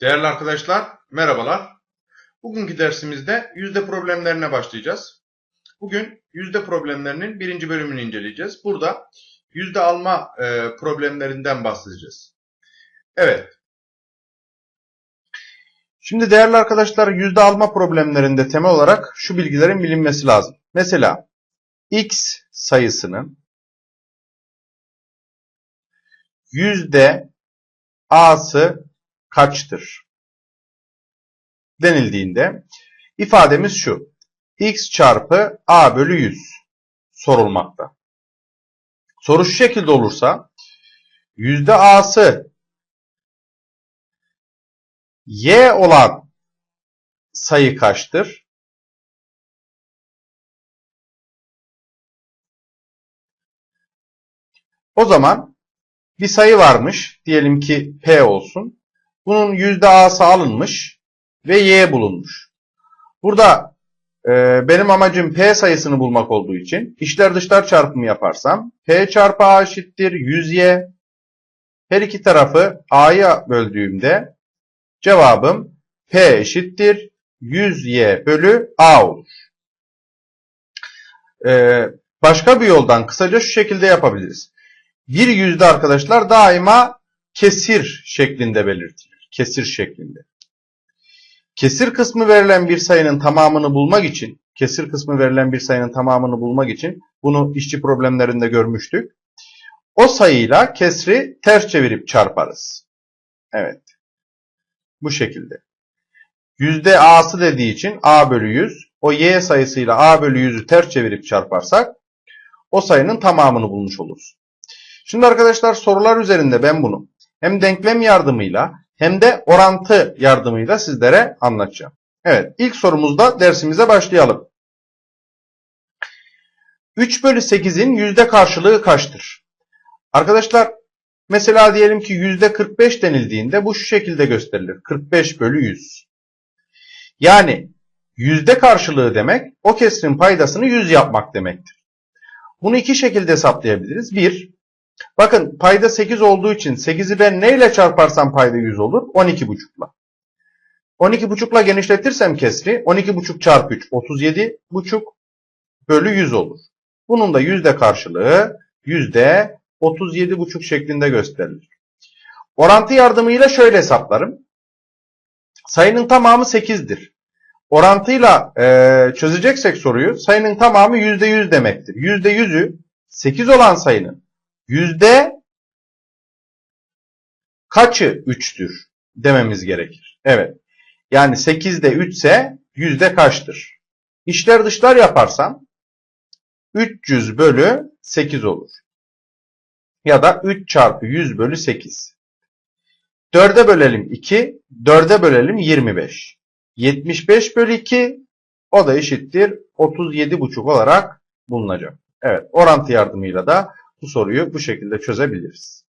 Değerli arkadaşlar, merhabalar. Bugünkü dersimizde yüzde problemlerine başlayacağız. Bugün yüzde problemlerinin birinci bölümünü inceleyeceğiz. Burada yüzde alma e, problemlerinden bahsedeceğiz. Evet. Şimdi değerli arkadaşlar yüzde alma problemlerinde temel olarak şu bilgilerin bilinmesi lazım. Mesela x sayısının yüzde a'sı kaçtır? Denildiğinde ifademiz şu. x çarpı a bölü 100 sorulmakta. Soru şu şekilde olursa yüzde a'sı y olan sayı kaçtır? O zaman bir sayı varmış. Diyelim ki p olsun. Bunun yüzde a'sı alınmış ve y bulunmuş. Burada e, benim amacım p sayısını bulmak olduğu için içler dışlar çarpımı yaparsam p çarpı a eşittir 100y. Her iki tarafı a'ya böldüğümde cevabım p eşittir 100y bölü a olur. E, başka bir yoldan kısaca şu şekilde yapabiliriz. Bir yüzde arkadaşlar daima kesir şeklinde belirtilir. Kesir şeklinde. Kesir kısmı verilen bir sayının tamamını bulmak için, kesir kısmı verilen bir sayının tamamını bulmak için bunu işçi problemlerinde görmüştük. O sayıyla kesri ters çevirip çarparız. Evet. Bu şekilde. Yüzde a'sı dediği için a bölü 100, o y sayısıyla a bölü 100'ü ters çevirip çarparsak o sayının tamamını bulmuş oluruz. Şimdi arkadaşlar sorular üzerinde ben bunu hem denklem yardımıyla hem de orantı yardımıyla sizlere anlatacağım. Evet ilk sorumuzda dersimize başlayalım. 3 bölü 8'in yüzde karşılığı kaçtır? Arkadaşlar mesela diyelim ki yüzde 45 denildiğinde bu şu şekilde gösterilir. 45 bölü 100. Yani yüzde karşılığı demek o kesrin paydasını 100 yapmak demektir. Bunu iki şekilde hesaplayabiliriz. Bir, Bakın payda 8 olduğu için 8'i ben neyle çarparsam payda 100 olur? 12,5'la. 12,5'la genişletirsem kesri 12,5 çarpı 3 37,5 bölü 100 olur. Bunun da yüzde karşılığı yüzde 37,5 şeklinde gösterilir. Orantı yardımıyla şöyle hesaplarım. Sayının tamamı 8'dir. Orantıyla e, çözeceksek soruyu sayının tamamı %100 demektir. %100'ü 8 olan sayının yüzde kaçı 3'tür dememiz gerekir. Evet. Yani 8'de 3 ise yüzde kaçtır? İşler dışlar yaparsam 300 bölü 8 olur. Ya da 3 çarpı 100 bölü 8. 4'e bölelim 2, 4'e bölelim 25. 75 bölü 2 o da eşittir 37,5 olarak bulunacak. Evet orantı yardımıyla da bu soruyu bu şekilde çözebiliriz.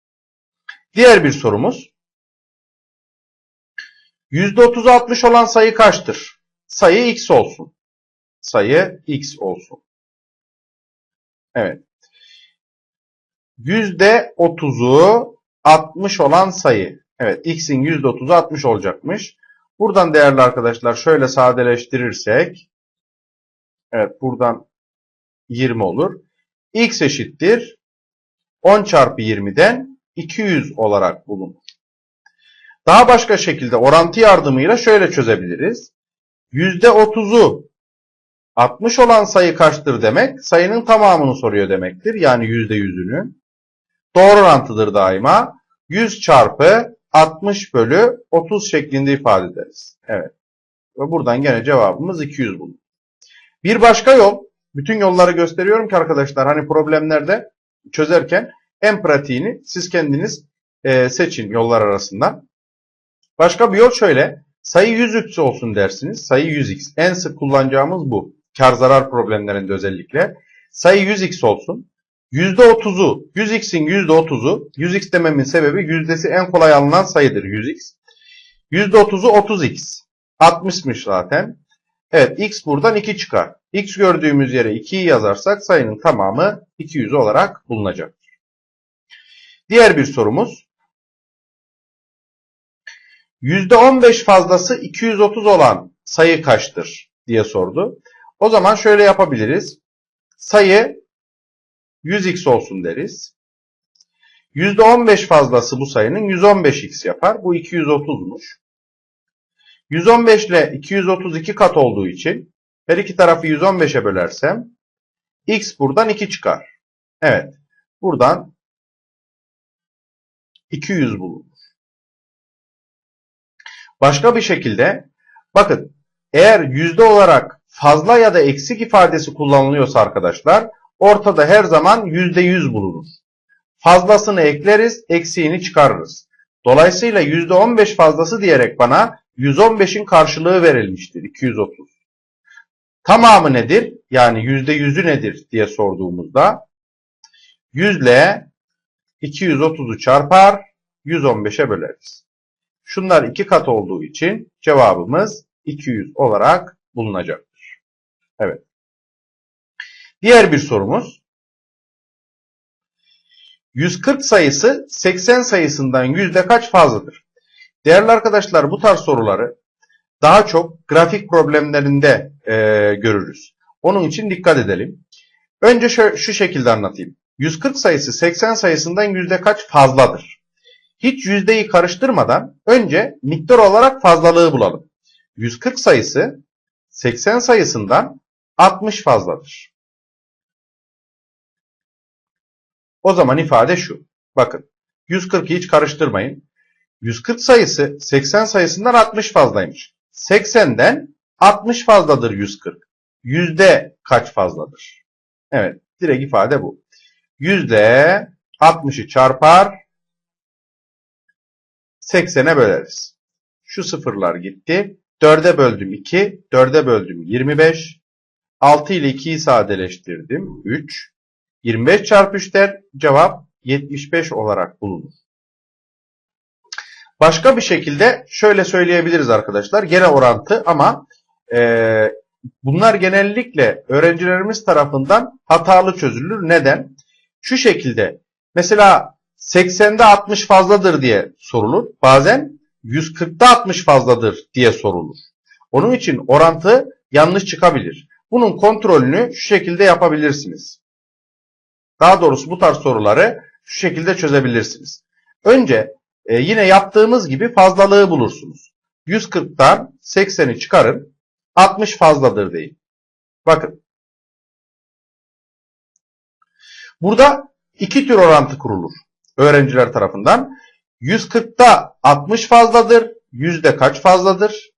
Diğer bir sorumuz. %30'u 60 olan sayı kaçtır? Sayı x olsun. Sayı x olsun. Evet. %30'u 60 olan sayı. Evet x'in %30'u 60 olacakmış. Buradan değerli arkadaşlar şöyle sadeleştirirsek. Evet buradan 20 olur. x eşittir 10 çarpı 20'den 200 olarak bulunur. Daha başka şekilde orantı yardımıyla şöyle çözebiliriz. %30'u 60 olan sayı kaçtır demek, sayının tamamını soruyor demektir. Yani %100'ünü. Doğru orantıdır daima. 100 çarpı 60 bölü 30 şeklinde ifade ederiz. Evet. Ve buradan gene cevabımız 200 bulunur. Bir başka yol, bütün yolları gösteriyorum ki arkadaşlar hani problemlerde çözerken en pratiğini siz kendiniz e, seçin yollar arasında. Başka bir yol şöyle. Sayı 100x olsun dersiniz. Sayı 100x. En sık kullanacağımız bu. Kar zarar problemlerinde özellikle. Sayı 100x olsun. %30'u, 100x'in %30'u, 100x dememin sebebi yüzdesi en kolay alınan sayıdır 100x. %30'u 30x. 60'mış zaten. Evet x buradan 2 çıkar. x gördüğümüz yere 2'yi yazarsak sayının tamamı 200 olarak bulunacaktır. Diğer bir sorumuz. %15 fazlası 230 olan sayı kaçtır diye sordu. O zaman şöyle yapabiliriz. Sayı 100x olsun deriz. %15 fazlası bu sayının 115x yapar. Bu 230'muş. 115 ile 232 kat olduğu için her iki tarafı 115'e bölersem x buradan 2 çıkar. Evet. Buradan 200 bulunur. Başka bir şekilde bakın eğer yüzde olarak fazla ya da eksik ifadesi kullanılıyorsa arkadaşlar ortada her zaman yüzde yüz bulunur. Fazlasını ekleriz, eksiğini çıkarırız. Dolayısıyla yüzde on beş fazlası diyerek bana 115'in karşılığı verilmiştir 230. Tamamı nedir? Yani yüzde yüzü nedir diye sorduğumuzda 100 ile 230'u çarpar 115'e böleriz. Şunlar iki kat olduğu için cevabımız 200 olarak bulunacaktır. Evet. Diğer bir sorumuz. 140 sayısı 80 sayısından yüzde kaç fazladır? Değerli arkadaşlar bu tarz soruları daha çok grafik problemlerinde e, görürüz. Onun için dikkat edelim. Önce şu, şu şekilde anlatayım. 140 sayısı 80 sayısından yüzde kaç fazladır? Hiç yüzdeyi karıştırmadan önce miktar olarak fazlalığı bulalım. 140 sayısı 80 sayısından 60 fazladır. O zaman ifade şu. Bakın 140'ı hiç karıştırmayın. 140 sayısı 80 sayısından 60 fazlaymış. 80'den 60 fazladır 140. Yüzde kaç fazladır? Evet direkt ifade bu. Yüzde 60'ı çarpar 80'e böleriz. Şu sıfırlar gitti. 4'e böldüm 2. 4'e böldüm 25. 6 ile 2'yi sadeleştirdim. 3. 25 çarpı 3'ten cevap 75 olarak bulunur. Başka bir şekilde şöyle söyleyebiliriz arkadaşlar. Gene orantı ama e, bunlar genellikle öğrencilerimiz tarafından hatalı çözülür. Neden? Şu şekilde mesela 80'de 60 fazladır diye sorulur. Bazen 140'da 60 fazladır diye sorulur. Onun için orantı yanlış çıkabilir. Bunun kontrolünü şu şekilde yapabilirsiniz. Daha doğrusu bu tarz soruları şu şekilde çözebilirsiniz. Önce e, yine yaptığımız gibi fazlalığı bulursunuz. 140'tan 80'i çıkarın. 60 fazladır deyin. Bakın. Burada iki tür orantı kurulur öğrenciler tarafından. 140'ta 60 fazladır. Yüzde kaç fazladır?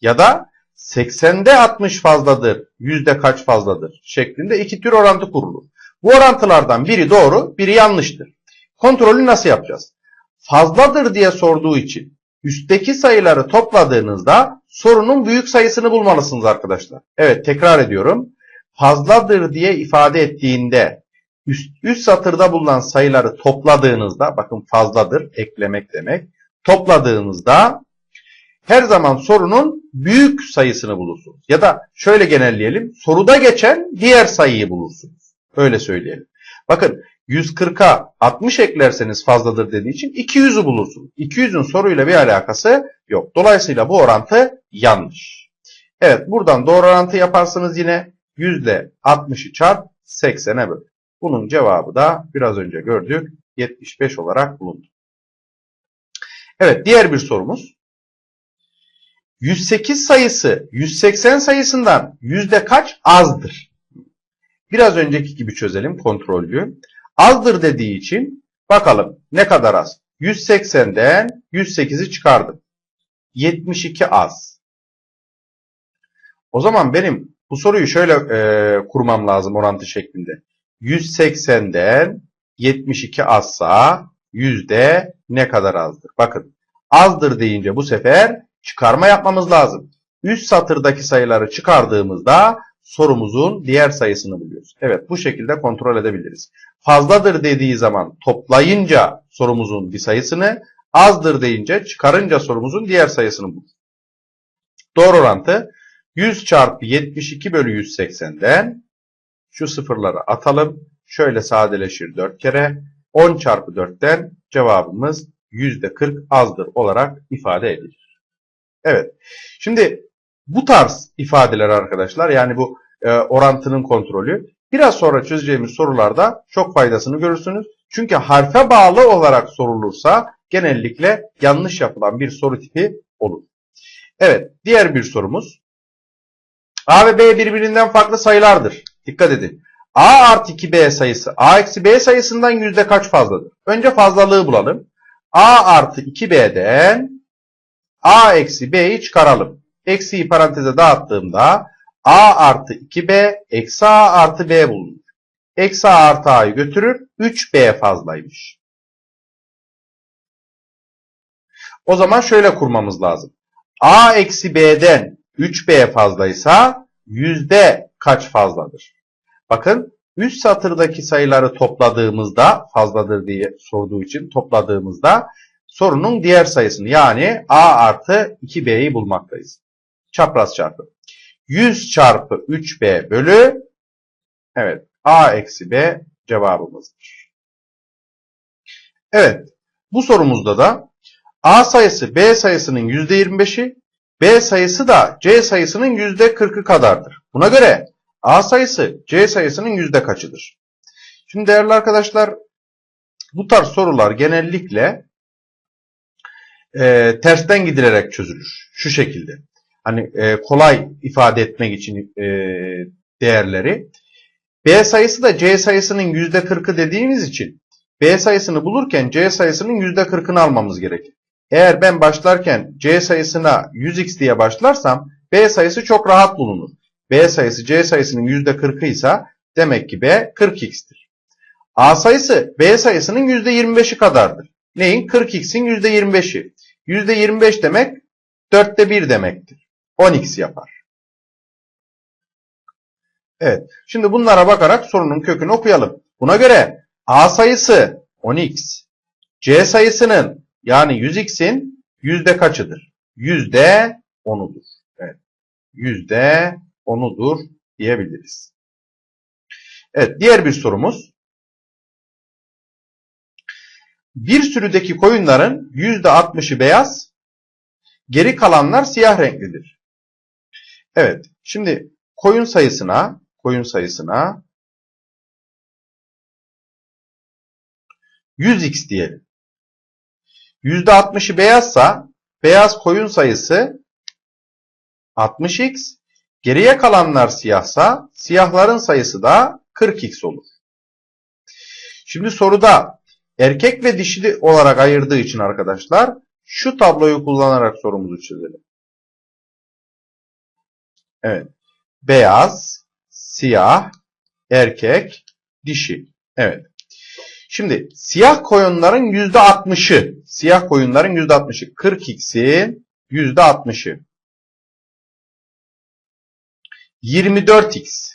Ya da 80'de 60 fazladır. Yüzde kaç fazladır? Şeklinde iki tür orantı kurulur. Bu orantılardan biri doğru, biri yanlıştır. Kontrolü nasıl yapacağız? Fazladır diye sorduğu için üstteki sayıları topladığınızda sorunun büyük sayısını bulmalısınız arkadaşlar. Evet tekrar ediyorum. Fazladır diye ifade ettiğinde üst, üst satırda bulunan sayıları topladığınızda bakın fazladır eklemek demek. Topladığınızda her zaman sorunun büyük sayısını bulursunuz. Ya da şöyle genelleyelim. Soruda geçen diğer sayıyı bulursunuz. Öyle söyleyelim. Bakın 140'a 60 eklerseniz fazladır dediği için 200'ü bulursunuz. 200'ün soruyla bir alakası yok. Dolayısıyla bu orantı yanlış. Evet buradan doğru orantı yaparsınız yine yüzde 60'ı çarp 80'e böl. Bunun cevabı da biraz önce gördük 75 olarak bulundu. Evet diğer bir sorumuz. 108 sayısı 180 sayısından yüzde kaç azdır? Biraz önceki gibi çözelim kontrollü. Azdır dediği için bakalım ne kadar az. 180'den 108'i çıkardım. 72 az. O zaman benim bu soruyu şöyle e, kurmam lazım orantı şeklinde. 180'den 72 azsa yüzde ne kadar azdır? Bakın azdır deyince bu sefer çıkarma yapmamız lazım. Üst satırdaki sayıları çıkardığımızda sorumuzun diğer sayısını buluyoruz. Evet bu şekilde kontrol edebiliriz. Fazladır dediği zaman toplayınca sorumuzun bir sayısını, azdır deyince çıkarınca sorumuzun diğer sayısını buluruz. Doğru orantı 100 çarpı 72 bölü 180'den şu sıfırları atalım. Şöyle sadeleşir 4 kere. 10 çarpı 4'ten cevabımız %40 azdır olarak ifade edilir. Evet. Şimdi bu tarz ifadeler arkadaşlar yani bu e, orantının kontrolü biraz sonra çözeceğimiz sorularda çok faydasını görürsünüz. Çünkü harfe bağlı olarak sorulursa genellikle yanlış yapılan bir soru tipi olur. Evet, diğer bir sorumuz. A ve B birbirinden farklı sayılardır. Dikkat edin. A artı 2B sayısı A eksi B sayısından yüzde kaç fazladır? Önce fazlalığı bulalım. A artı 2B'den A eksi B'yi çıkaralım. Eksiyi paranteze dağıttığımda A artı 2B eksi A artı B bulunur. Eksi A artı A'yı götürür. 3B fazlaymış. O zaman şöyle kurmamız lazım. A eksi B'den 3B fazlaysa yüzde kaç fazladır? Bakın üst satırdaki sayıları topladığımızda fazladır diye sorduğu için topladığımızda sorunun diğer sayısını yani A artı 2B'yi bulmaktayız. Çapraz çarpı. 100 çarpı 3B bölü evet A eksi B cevabımızdır. Evet bu sorumuzda da A sayısı B sayısının %25'i B sayısı da C sayısının %40'ı kadardır. Buna göre A sayısı C sayısının yüzde kaçıdır? Şimdi değerli arkadaşlar bu tarz sorular genellikle e, tersten gidilerek çözülür. Şu şekilde. Hani e, kolay ifade etmek için e, değerleri. B sayısı da C sayısının yüzde 40'ı dediğimiz için B sayısını bulurken C sayısının yüzde 40'ını almamız gerekir. Eğer ben başlarken C sayısına 100x diye başlarsam B sayısı çok rahat bulunur. B sayısı C sayısının %40'ı ise demek ki B 40x'tir. A sayısı B sayısının %25'i kadardır. Neyin? 40x'in %25'i. %25 demek 4'te 1 demektir. 10x yapar. Evet. Şimdi bunlara bakarak sorunun kökünü okuyalım. Buna göre A sayısı 10x. C sayısının yani 100x'in yüzde kaçıdır? Yüzde 10'udur. Evet. Yüzde 10'udur diyebiliriz. Evet. Diğer bir sorumuz. Bir sürüdeki koyunların yüzde 60'ı beyaz, geri kalanlar siyah renklidir. Evet. Şimdi koyun sayısına, koyun sayısına 100x diyelim. %60'ı beyazsa beyaz koyun sayısı 60x. Geriye kalanlar siyahsa siyahların sayısı da 40x olur. Şimdi soruda erkek ve dişi olarak ayırdığı için arkadaşlar şu tabloyu kullanarak sorumuzu çözelim. Evet. Beyaz, siyah, erkek, dişi. Evet. Şimdi siyah koyunların %60'ı, siyah koyunların %60'ı, 40x'in %60'ı. 24x.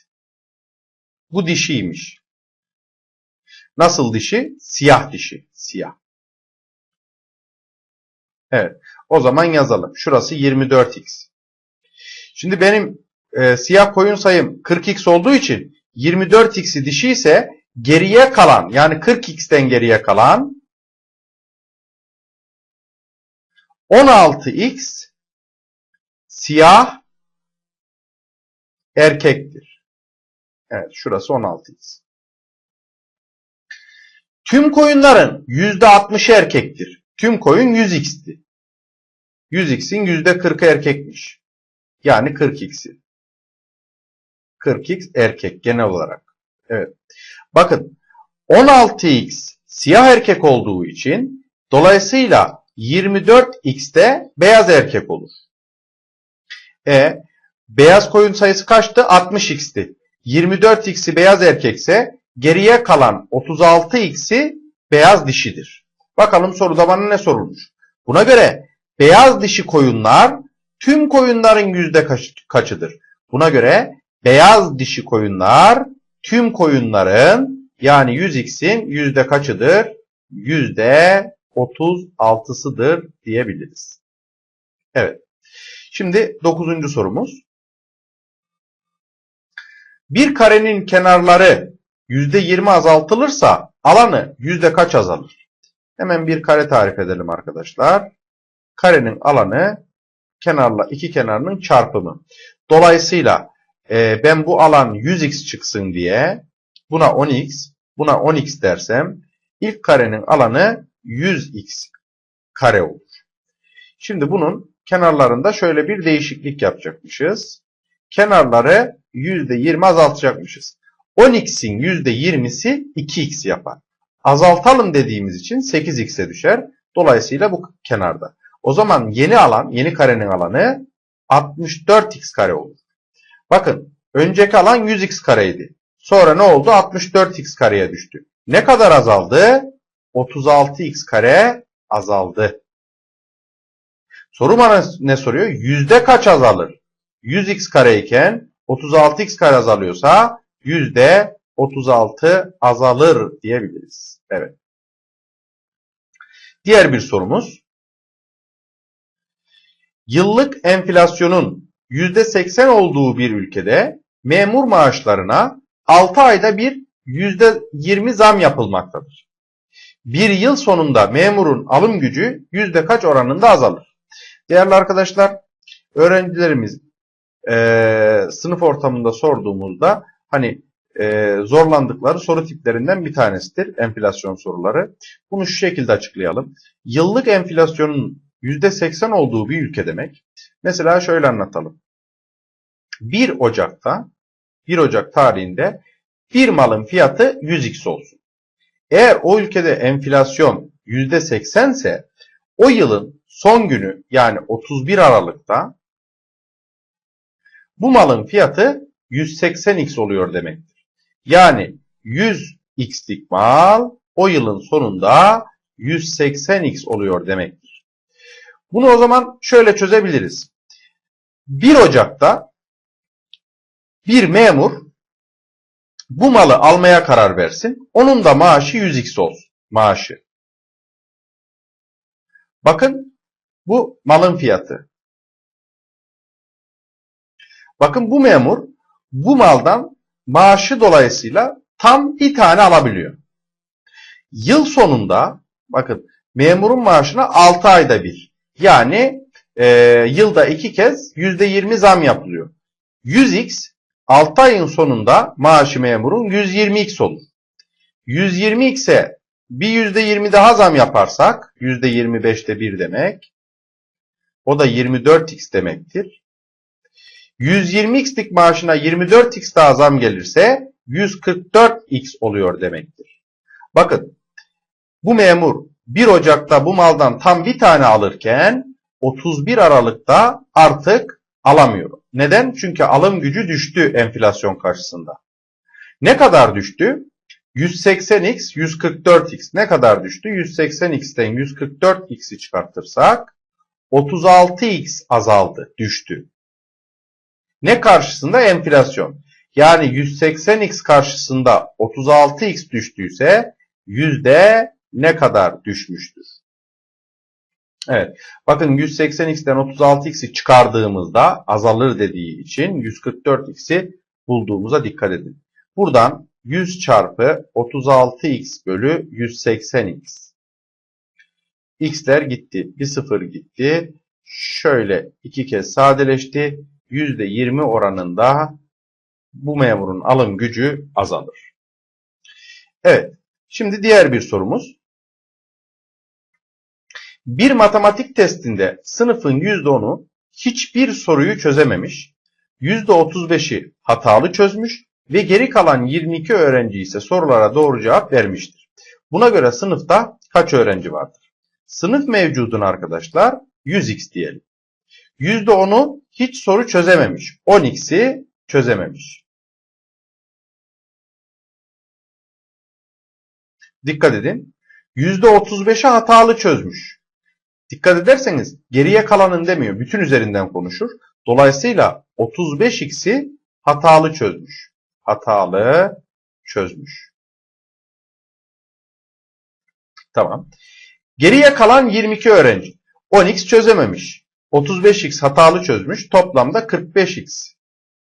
Bu dişiymiş. Nasıl dişi? Siyah dişi. Siyah. Evet. O zaman yazalım. Şurası 24x. Şimdi benim e, siyah koyun sayım 40x olduğu için 24x'i dişi ise geriye kalan yani 40x'ten geriye kalan 16x siyah erkektir. Evet şurası 16x. Tüm koyunların %60'ı erkektir. Tüm koyun 100x'ti. 100x'in %40'ı erkekmiş. Yani 40x'i. 40x erkek genel olarak. Evet. Bakın 16x siyah erkek olduğu için dolayısıyla 24x'te beyaz erkek olur. E beyaz koyun sayısı kaçtı? 60x'ti. 24x'i beyaz erkekse geriye kalan 36x'i beyaz dişidir. Bakalım soruda bana ne sorulmuş? Buna göre beyaz dişi koyunlar tüm koyunların yüzde kaç, kaçıdır? Buna göre beyaz dişi koyunlar tüm koyunların yani 100x'in yüzde kaçıdır? Yüzde 36'sıdır diyebiliriz. Evet. Şimdi 9. sorumuz. Bir karenin kenarları yüzde 20 azaltılırsa alanı yüzde kaç azalır? Hemen bir kare tarif edelim arkadaşlar. Karenin alanı kenarla iki kenarının çarpımı. Dolayısıyla e, ben bu alan 100x çıksın diye buna 10x, buna 10x dersem ilk karenin alanı 100x kare olur. Şimdi bunun kenarlarında şöyle bir değişiklik yapacakmışız. Kenarları %20 azaltacakmışız. 10x'in %20'si 2x yapar. Azaltalım dediğimiz için 8x'e düşer. Dolayısıyla bu kenarda. O zaman yeni alan, yeni karenin alanı 64x kare olur. Bakın önceki alan 100x kareydi. Sonra ne oldu? 64x kareye düştü. Ne kadar azaldı? 36x kare azaldı. Soru bana ne soruyor? Yüzde kaç azalır? 100x kareyken 36x kare azalıyorsa yüzde 36 azalır diyebiliriz. Evet. Diğer bir sorumuz. Yıllık enflasyonun %80 olduğu bir ülkede memur maaşlarına 6 ayda bir %20 zam yapılmaktadır. Bir yıl sonunda memurun alım gücü yüzde kaç oranında azalır? Değerli arkadaşlar, öğrencilerimiz e, sınıf ortamında sorduğumuzda hani e, zorlandıkları soru tiplerinden bir tanesidir enflasyon soruları. Bunu şu şekilde açıklayalım. Yıllık enflasyonun %80 olduğu bir ülke demek. Mesela şöyle anlatalım. 1 Ocak'ta 1 Ocak tarihinde bir malın fiyatı 100x olsun. Eğer o ülkede enflasyon %80 ise o yılın son günü yani 31 Aralık'ta bu malın fiyatı 180x oluyor demektir. Yani 100x'lik mal o yılın sonunda 180x oluyor demektir. Bunu o zaman şöyle çözebiliriz. 1 Ocak'ta bir memur bu malı almaya karar versin. Onun da maaşı 100x olsun. Maaşı. Bakın bu malın fiyatı. Bakın bu memur bu maldan maaşı dolayısıyla tam bir tane alabiliyor. Yıl sonunda bakın memurun maaşına 6 ayda bir. Yani e, yılda iki kez %20 zam yapılıyor. 100x 6 ayın sonunda maaşı memurun 120x olur. 120x'e bir %20 daha zam yaparsak %25'te 1 demek. O da 24x demektir. 120x'lik maaşına 24x daha zam gelirse 144x oluyor demektir. Bakın bu memur 1 Ocak'ta bu maldan tam bir tane alırken 31 Aralık'ta artık alamıyor. Neden? Çünkü alım gücü düştü enflasyon karşısında. Ne kadar düştü? 180x, 144x ne kadar düştü? 180x'ten 144x'i çıkartırsak 36x azaldı, düştü. Ne karşısında? Enflasyon. Yani 180x karşısında 36x düştüyse yüzde ne kadar düşmüştür? Evet. Bakın 180x'ten 36x'i çıkardığımızda azalır dediği için 144x'i bulduğumuza dikkat edin. Buradan 100 çarpı 36x bölü 180x. x'ler gitti. Bir sıfır gitti. Şöyle iki kez sadeleşti. %20 oranında bu memurun alım gücü azalır. Evet. Şimdi diğer bir sorumuz. Bir matematik testinde sınıfın %10'u hiçbir soruyu çözememiş, %35'i hatalı çözmüş ve geri kalan 22 öğrenci ise sorulara doğru cevap vermiştir. Buna göre sınıfta kaç öğrenci vardır? Sınıf mevcudun arkadaşlar 100x diyelim. %10'u hiç soru çözememiş. 10x'i çözememiş. Dikkat edin. %35'i hatalı çözmüş. Dikkat ederseniz geriye kalanın demiyor. Bütün üzerinden konuşur. Dolayısıyla 35x'i hatalı çözmüş. Hatalı çözmüş. Tamam. Geriye kalan 22 öğrenci. 10x çözememiş. 35x hatalı çözmüş. Toplamda 45x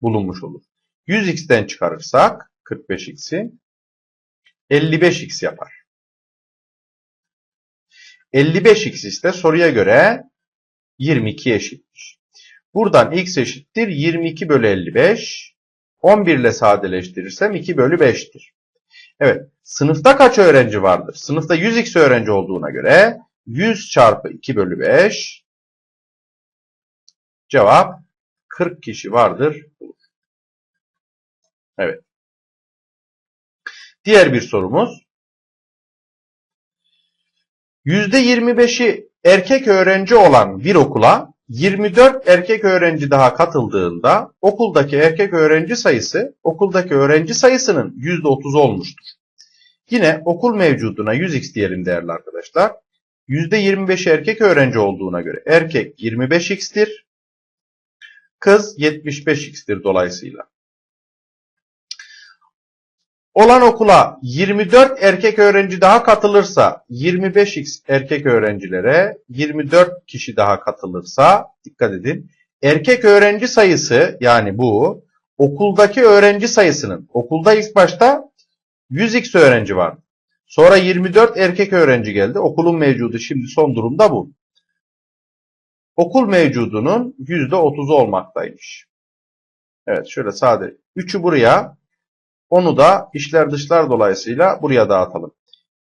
bulunmuş olur. 100x'ten çıkarırsak 45x'i 55x yapar. 55x ise soruya göre 22 eşitmiş. Buradan x eşittir 22 bölü 55. 11 ile sadeleştirirsem 2 bölü 5'tir. Evet. Sınıfta kaç öğrenci vardır? Sınıfta 100x öğrenci olduğuna göre 100 çarpı 2 bölü 5 cevap 40 kişi vardır. Evet. Diğer bir sorumuz. %25'i erkek öğrenci olan bir okula 24 erkek öğrenci daha katıldığında okuldaki erkek öğrenci sayısı okuldaki öğrenci sayısının %30 olmuştur. Yine okul mevcuduna 100x diyelim değerli arkadaşlar. %25 erkek öğrenci olduğuna göre erkek 25x'tir. Kız 75x'tir dolayısıyla. Olan okula 24 erkek öğrenci daha katılırsa 25x erkek öğrencilere 24 kişi daha katılırsa dikkat edin. Erkek öğrenci sayısı yani bu okuldaki öğrenci sayısının okulda ilk başta 100x öğrenci var. Sonra 24 erkek öğrenci geldi. Okulun mevcudu şimdi son durumda bu. Okul mevcudunun %30'u olmaktaymış. Evet şöyle sade. 3'ü buraya onu da işler dışlar dolayısıyla buraya dağıtalım.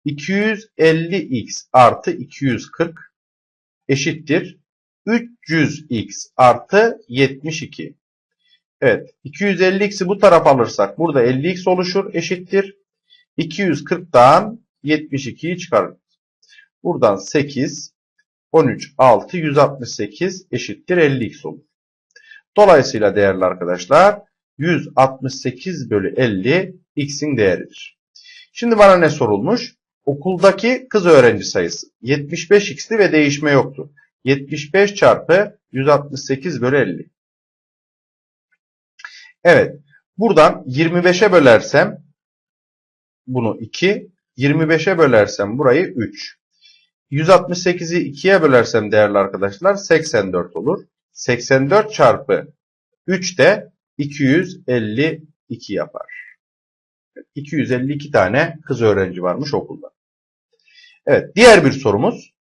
250x artı 240 eşittir. 300x artı 72. Evet 250x'i bu tarafa alırsak burada 50x oluşur eşittir. 240'dan 72'yi çıkarırız. Buradan 8, 13, 6, 168 eşittir 50x olur. Dolayısıyla değerli arkadaşlar 168 bölü 50 x'in değeridir. Şimdi bana ne sorulmuş? Okuldaki kız öğrenci sayısı 75x'ti ve değişme yoktu. 75 çarpı 168 bölü 50. Evet. Buradan 25'e bölersem bunu 2. 25'e bölersem burayı 3. 168'i 2'ye bölersem değerli arkadaşlar 84 olur. 84 çarpı 3 de 252 yapar. 252 tane kız öğrenci varmış okulda. Evet, diğer bir sorumuz.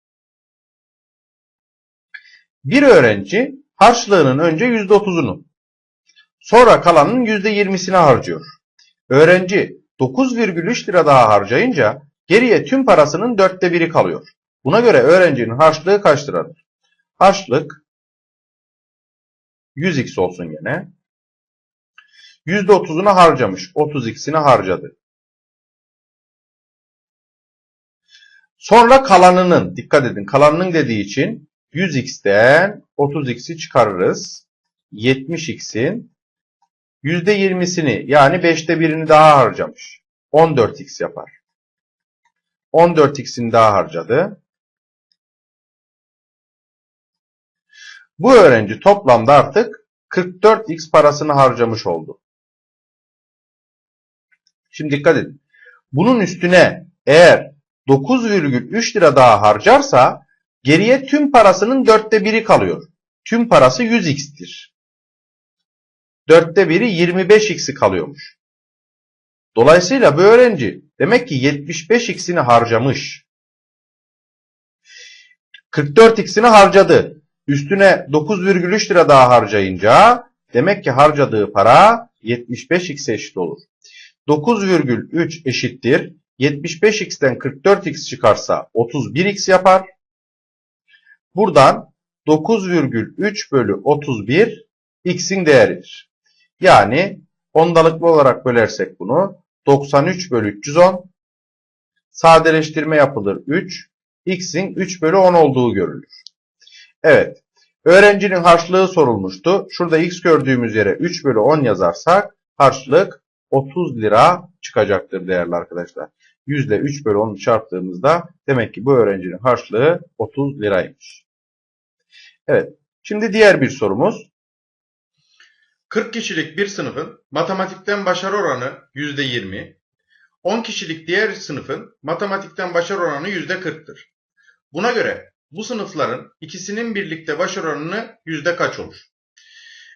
Bir öğrenci harçlığının önce %30'unu, sonra kalanın %20'sini harcıyor. Öğrenci 9,3 lira daha harcayınca geriye tüm parasının dörtte biri kalıyor. Buna göre öğrencinin harçlığı kaç liradır? Harçlık 100x olsun yine. %30'unu harcamış. 30x'ini harcadı. Sonra kalanının, dikkat edin kalanının dediği için 100x'ten 30x'i çıkarırız. 70x'in %20'sini yani 5'te birini daha harcamış. 14x yapar. 14x'ini daha harcadı. Bu öğrenci toplamda artık 44x parasını harcamış oldu. Şimdi dikkat edin. Bunun üstüne eğer 9,3 lira daha harcarsa geriye tüm parasının dörtte biri kalıyor. Tüm parası 100x'tir. Dörtte biri 25x'i kalıyormuş. Dolayısıyla bu öğrenci demek ki 75x'ini harcamış. 44x'ini harcadı. Üstüne 9,3 lira daha harcayınca demek ki harcadığı para 75x eşit olur. 9,3 eşittir. 75x'ten 44x çıkarsa 31x yapar. Buradan 9,3 bölü 31 x'in değeridir. Yani ondalıklı olarak bölersek bunu 93 bölü 310 sadeleştirme yapılır 3 x'in 3 bölü 10 olduğu görülür. Evet öğrencinin harçlığı sorulmuştu. Şurada x gördüğümüz yere 3 bölü 10 yazarsak harçlık 30 lira çıkacaktır değerli arkadaşlar. Yüzde 3 bölü 10'u çarptığımızda demek ki bu öğrencinin harçlığı 30 liraymış. Evet. Şimdi diğer bir sorumuz. 40 kişilik bir sınıfın matematikten başarı oranı %20, 10 kişilik diğer sınıfın matematikten başarı oranı %40'tır. Buna göre bu sınıfların ikisinin birlikte başarı oranı yüzde kaç olur?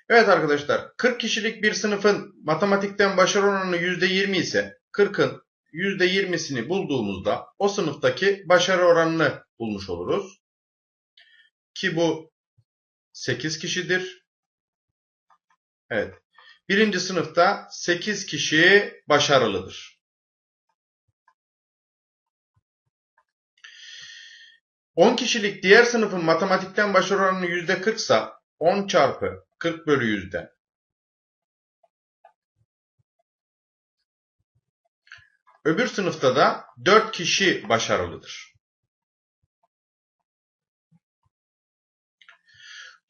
Evet arkadaşlar 40 kişilik bir sınıfın matematikten başarı oranı %20 ise 40'ın %20'sini bulduğumuzda o sınıftaki başarı oranını bulmuş oluruz. Ki bu 8 kişidir. Evet. Birinci sınıfta 8 kişi başarılıdır. 10 kişilik diğer sınıfın matematikten başarı oranı %40 ise 10 çarpı 40 bölü 100'den Öbür sınıfta da 4 kişi başarılıdır.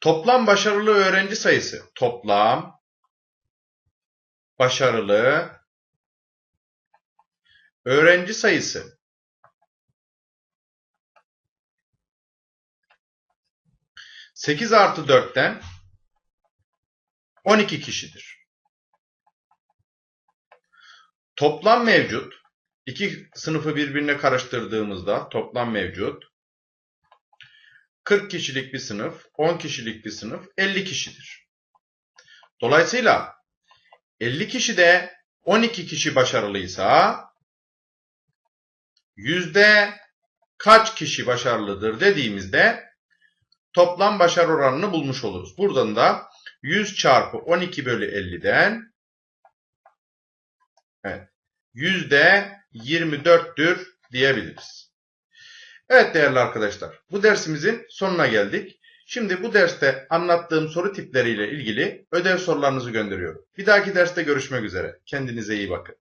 Toplam başarılı öğrenci sayısı. Toplam başarılı öğrenci sayısı sekiz artı dörtten 12 kişidir. Toplam mevcut İki sınıfı birbirine karıştırdığımızda toplam mevcut 40 kişilik bir sınıf, 10 kişilik bir sınıf 50 kişidir. Dolayısıyla 50 kişide 12 kişi başarılıysa yüzde kaç kişi başarılıdır dediğimizde toplam başarı oranını bulmuş oluruz. Buradan da 100 çarpı 12 bölü 50'den evet, yüzde 24'tür diyebiliriz. Evet değerli arkadaşlar, bu dersimizin sonuna geldik. Şimdi bu derste anlattığım soru tipleriyle ilgili ödev sorularınızı gönderiyorum. Bir dahaki derste görüşmek üzere. Kendinize iyi bakın.